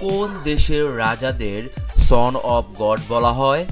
কোন দেশের রাজাদের সন অফ গড বলা হয়?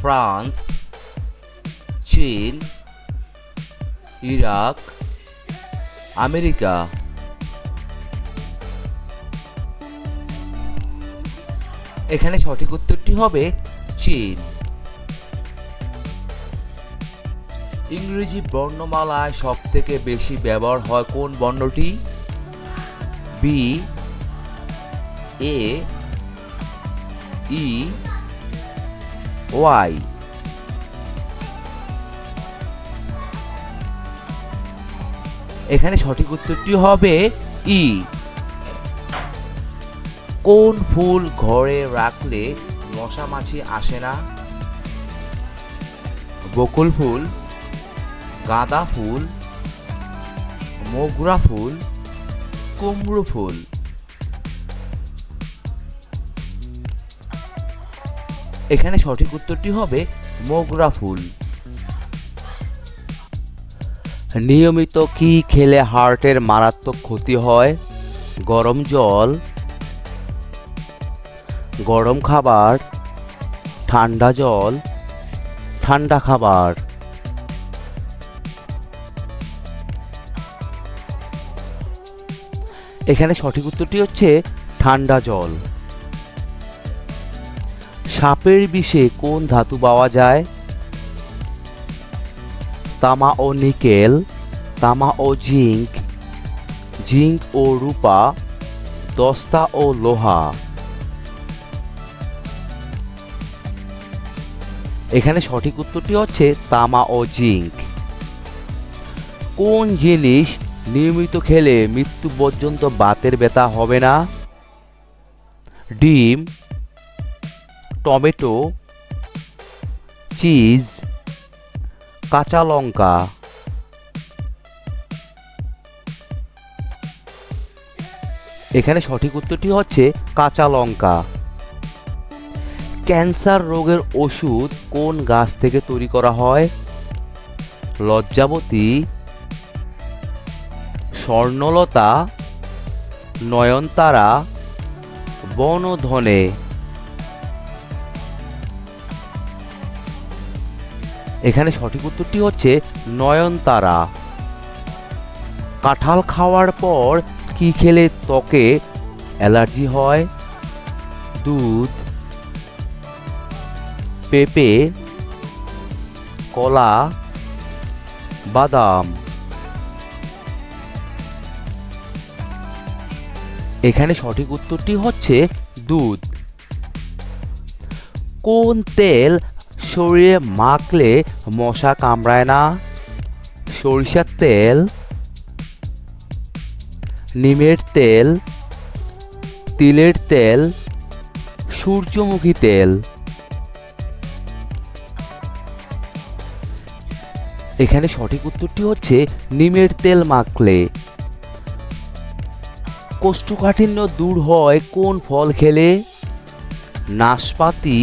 ফ্রান্স, চীন, ইরাক, আমেরিকা। এখানে সঠিক উত্তরটি হবে চীন। ইংরেজি বর্ণমালায় সব থেকে বেশি ব্যবহার হয় কোন বর্ণটি? বি এ ই ওয়াই এখানে সঠিক উত্তরটি হবে ই কোন ফুল ঘরে রাখলে মশা মাছি আসে না? বকুল ফুল, গাঁদা ফুল, মোগরা ফুল, কুমড়ো ফুল। এখানে সঠিক উত্তরটি হবে মোগরা ফুল। নিয়মিত কি খেলে হার্টের মারাত্মক ক্ষতি হয়? গরম জল, গরম খাবার, ঠান্ডা জল, ঠান্ডা খাবার। এখানে সঠিক উত্তরটি হচ্ছে ঠান্ডা জল। সাপের বিষে কোন ধাতু পাওয়া যায়? তামা ও নিকেল, তামা ও জিঙ্ক জিঙ্ক ও রূপা, দস্তা ও লোহা। এখানে সঠিক উত্তরটি হচ্ছে তামা ও জিঙ্ক কোন জিনিস নিয়মিত খেলে মৃত্যু পর্যন্ত বাতের ব্যথা হবে না? ডিম টমেটো, চিজ, কাঁচা লঙ্কা, এখানে সঠিক উত্তরটি হচ্ছে কাঁচা লঙ্কা। ক্যান্সার রোগের ওষুধ কোন গাছ থেকে তৈরি করা হয়? লজ্জাবতী, স্বর্ণলতা, নয়নতারা, বনধনে। এখানে সঠিক উত্তরটি হচ্ছে নয়নতারা। কাঁঠাল খাওয়ার পর কি খেলে ত্বকে অ্যালার্জি হয়? দুধ, পেঁপে, কলা, বাদাম। এখানে সঠিক উত্তরটি হচ্ছে দুধ। কোন তেল শরীরে মাখলে মশা কামড়ায় না। সরিষার তেল, নিমের তেল, তিলের তেল, সূর্যমুখী তেল। এখানে সঠিক উত্তরটি হচ্ছে নিমের তেল মাখলে। কোষ্ঠকাঠিন্য দূর হয় কোন ফল খেলে? নাশপাতি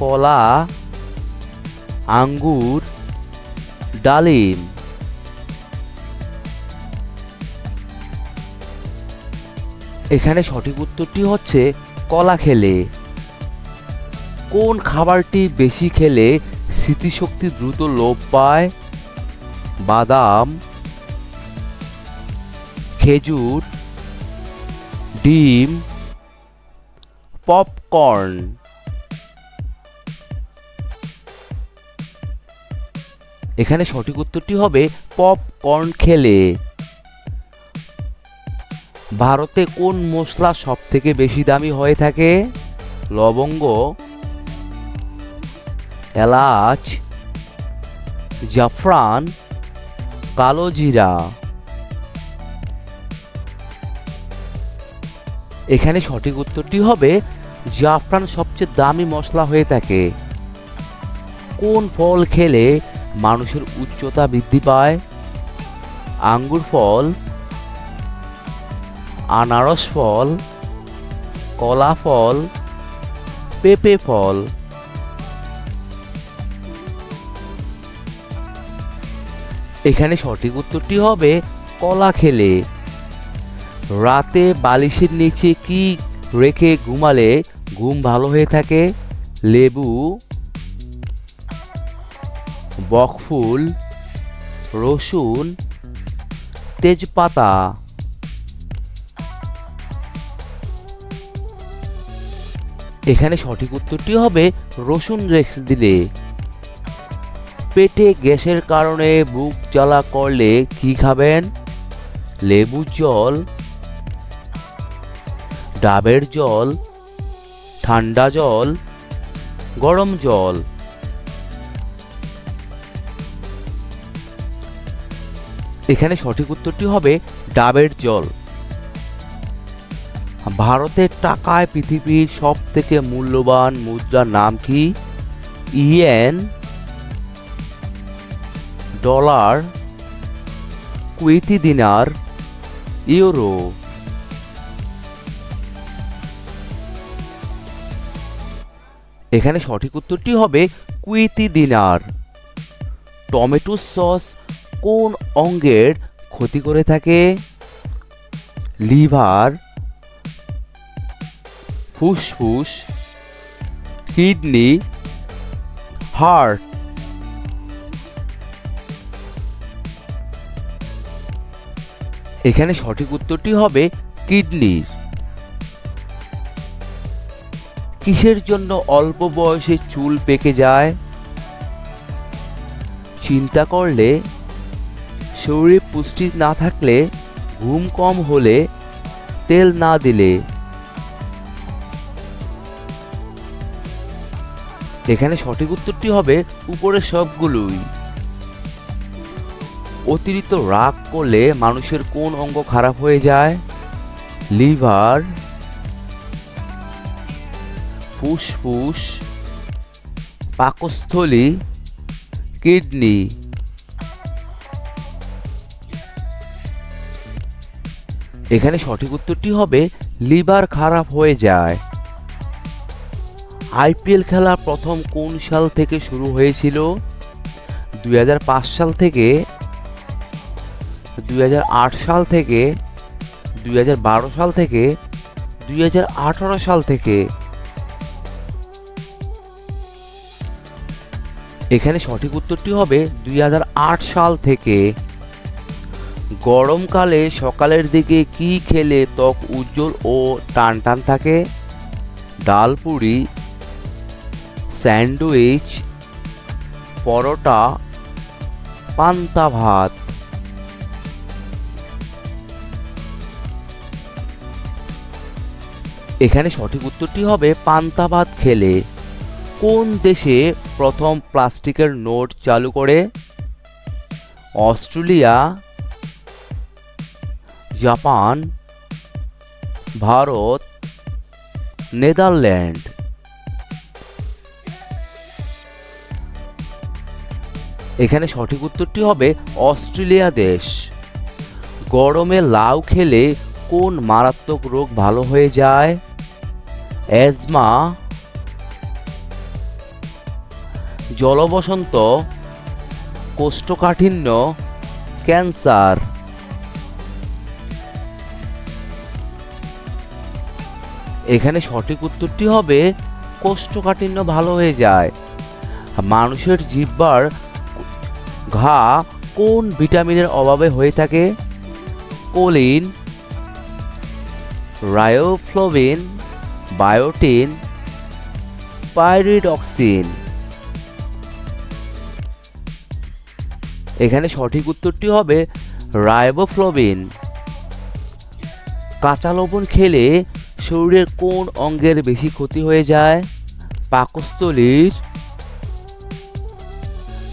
কলা, আঙ্গুর, ডালিম। এখানে সঠিক উত্তরটি হচ্ছে কলা খেলে। কোন খাবারটি বেশি খেলে স্মৃতিশক্তি দ্রুত লোপ পায়? বাদাম, খেজুর, ডিম, পপকর্ন। এখানে সঠিক উত্তরটি হবে পপকর্ন খেলে। ভারতে কোন মশলা সব থেকে বেশি দামি হয়ে থাকে? লবঙ্গ, এলাচ, জাফরান, কালো জিরা। এখানে সঠিক উত্তরটি হবে জাফরান সবচেয়ে দামি মশলা হয়ে থাকে। কোন ফল খেলে মানুষের উচ্চতা বৃদ্ধি পায়। আঙ্গুর ফল, আনারস ফল, কলা ফল, পেঁপে ফল। এখানে সঠিক উত্তরটি হবে কলা খেলে। রাতে বালিশের নিচে কি রেখে ঘুমালে ঘুম ভালো হয়ে থাকে? লেবু বকফুল, রসুন, তেজপাতা। এখানে সঠিক উত্তরটি হবে রসুন রেখে দিলে। পেটে গ্যাসের কারণে বুক জ্বালা করলে কি খাবেন? লেবুর জল, ডাবের জল, ঠান্ডা জল, গরম জল। এখানে সঠিক উত্তরটি হবে ডাবের জল। ভারতের টাকায় পৃথিবীর সব থেকে মূল্যবান মুদ্রার নাম কি? Yen, dollar, Kuwaiti dinar, euro. এখানে সঠিক উত্তরটি হবে কুয়েতি দিনার। টমেটো সস কোন অঙ্গের ক্ষতি করে থাকে? লিভার, ফুসফুস, কিডনি, হার্ট। এখানে সঠিক উত্তরটি হবে কিডনির কিসের জন্য অল্প বয়সে চুল পেকে যায়? চিন্তা করলে শরীরে পুষ্টি না থাকলে, ঘুম কম হলে তেল না দিলে। এখানে সঠিক উত্তরটি হবে উপরের সবগুলোই। অতিরিক্ত রাগ করলে মানুষের কোন অঙ্গ খারাপ হয়ে যায়? লিভার, ফুসফুস, পাকস্থলী, কিডনি। এখানে সঠিক উত্তরটি হবে, লিভার খারাপ হয়ে যায়। আইপিএল খেলা প্রথম কোন সাল থেকে শুরু হয়েছিল? দুই হাজার পাঁচ সাল থেকে, দুই হাজার আট সাল থেকে, দুই হাজার বারো সাল থেকে, দুই হাজার আঠেরো সাল থেকে। এখানে সঠিক উত্তরটি হবে, দুই হাজার আট সাল থেকে। গরমকালে সকালের দিকে কি খেলে ত্বক উজ্জ্বল ও টান টান থাকে? ডাল পুরি, স্যান্ডউইচ, পরোটা, পান্তা ভাত। এখানে সঠিক উত্তরটি হবে পান্তা ভাত খেলে। কোন দেশে প্রথম প্লাস্টিকের নোট চালু করে? Australia Japan, Bharat, Netherland. এখানে সঠিক উত্তরটি হবে অস্ট্রেলিয়া দেশ। গরমে লাউ খেলে কোন মারাত্মক রোগ ভালো হয়ে যায়? অ্যাজমা, জলবসন্ত, কোষ্ঠকাঠিন্য, ক্যান্সার। এখানে সঠিক উত্তরটি হবে কোষ্ঠকাঠিন্য ভালো হয়ে যায়। মানুষের জিহ্বার ঘা কোন ভিটামিনের অভাবে হয়ে থাকে? Choline riboflavin biotin, pyridoxine. এখানে সঠিক উত্তরটি হবে রাইবোফ্লোবিন কাঁচা লবণ খেলে শরীরের কোন অঙ্গের বেশি ক্ষতি হয়ে যায়? পাকস্থলীর,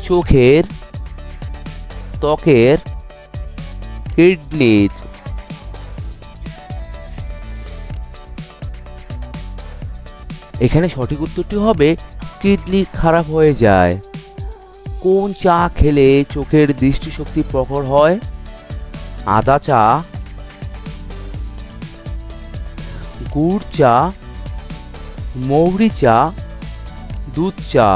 চোখের, ত্বকের, কিডনির। এখানে সঠিক উত্তরটি হবে, কিডনি খারাপ হয়ে যায়। কোন চা খেলে চোখের দৃষ্টিশক্তি প্রখর হয়? আদা চা গুড় চা, মৌরি চা, দুধ চা।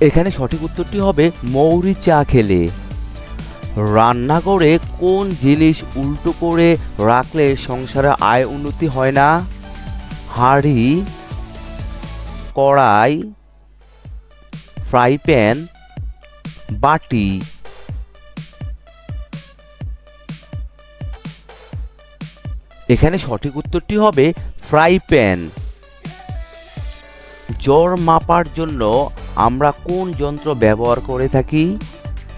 এখানে সঠিক উত্তরটি হবে মৌরি চা খেলে। রান্না করে কোন জিনিস উল্টো করে রাখলে সংসারে আয় উন্নতি হয় না? হাঁড়ি, কড়াই, ফ্রাই প্যান, বাটি। এখানে সঠিক উত্তরটি হবে ফ্রাই প্যান। জ্বর মাপার জন্য আমরা কোন যন্ত্র ব্যবহার করে থাকি?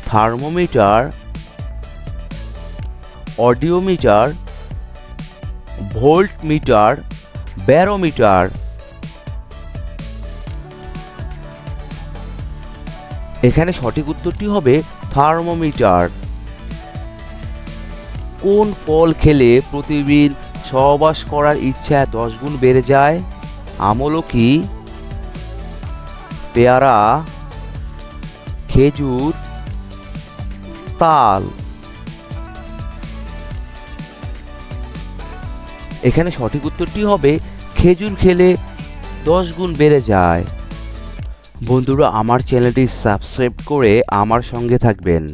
Thermometer, audiometer, voltmeter, barometer. এখানে সঠিক উত্তরটি হবে থার্মোমিটার। কোন ফল খেলে প্রতিদিন সহবাস করার ইচ্ছা দশ গুণ বেড়ে যায়? আমলকি, পেয়ারা, খেজুর, তাল। এখানে সঠিক উত্তরটি হবে, খেজুর খেলে দশ গুণ বেড়ে যায়। বন্ধুরা, আমার চ্যানেলটি সাবস্ক্রাইব করে আমার সঙ্গে থাকবেন।